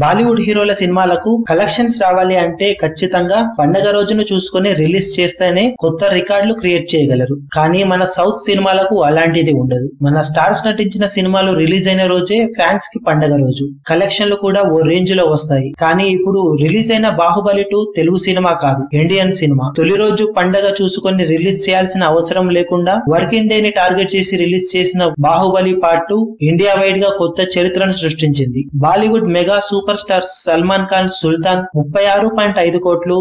బాలీవుడ్ హీరోల సినిమాలకు కలెక్షన్స్ రావాలి అంటే ఖచ్చితంగా పండగ రోజును చూసుకుని రిలీజ్ చేస్తేనే కొత్త రికార్డులు క్రియేట్ చేయగలరు. కానీ మన సౌత్ సినిమాలకు అలాంటిది ఉండదు. మన స్టార్స్ నటించిన సినిమాలు రిలీజ్ అయిన రోజే ఫ్యాన్స్కి పండగ రోజు. కలెక్షన్లు కూడా ఓ రేంజ్లో వస్తాయి. కానీ ఇప్పుడు రిలీజ్ అయిన బాహుబలి టూ తెలుగు సినిమా కాదు ఇండియన్ సినిమా. తొలి రోజు పండగ చూసుకొని రిలీజ్ చేయాల్సిన అవసరం లేకుండా వర్కింగ్ డే ని టార్గెట్ చేసి రిలీజ్ చేసిన బాహుబలి పార్ట్ టూ ఇండియా వైడ్గా కొత్త చరిత్రను సృష్టించింది. Bollywood mega super super star Salman Khan Sultan ముప్పై ఆరు పాయింట్ ఐదు కోట్లు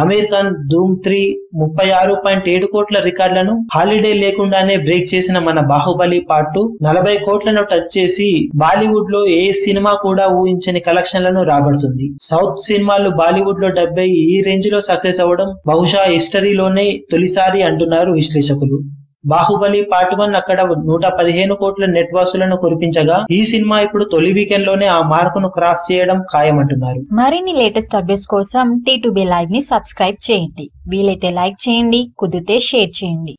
అమీర్ ఖాన్ ధూమ్ త్రీ ముప్పై ఆరు పాయింట్ ఏడు కోట్ల రికార్డులను హాలిడే లేకుండానే బ్రేక్ చేసిన మన బాహుబలి పార్ట్ టూ. నలభై కోట్లను టచ్ చేసి బాలీవుడ్లో ఏ సినిమా కూడా ఊహించని కలెక్షన్లను రాబడుతుంది. సౌత్ సినిమాలు బాలీవుడ్లో డెబ్బై ఈ రేంజ్లో సక్సెస్ అవ్వడం బహుశా హిస్టరీలోనే తొలిసారి అంటున్నారు విశ్లేషకులు. బాహుబలి పార్ట్ వన్ అక్కడ నూట పదిహేను కోట్ల నెట్ వాసులను కురిపించగా ఈ సినిమా ఇప్పుడు తొలి వీకెండ్లోనే ఆ మార్కును క్రాస్ చేయడం ఖాయమంటున్నారు. మరిన్ని లేటెస్ట్ అప్డేట్స్ కోసం టీ లైవ్ని సబ్స్క్రైబ్ చేయండి. వీలైతే లైక్ చేయండి కుదిరితే షేర్ చేయండి.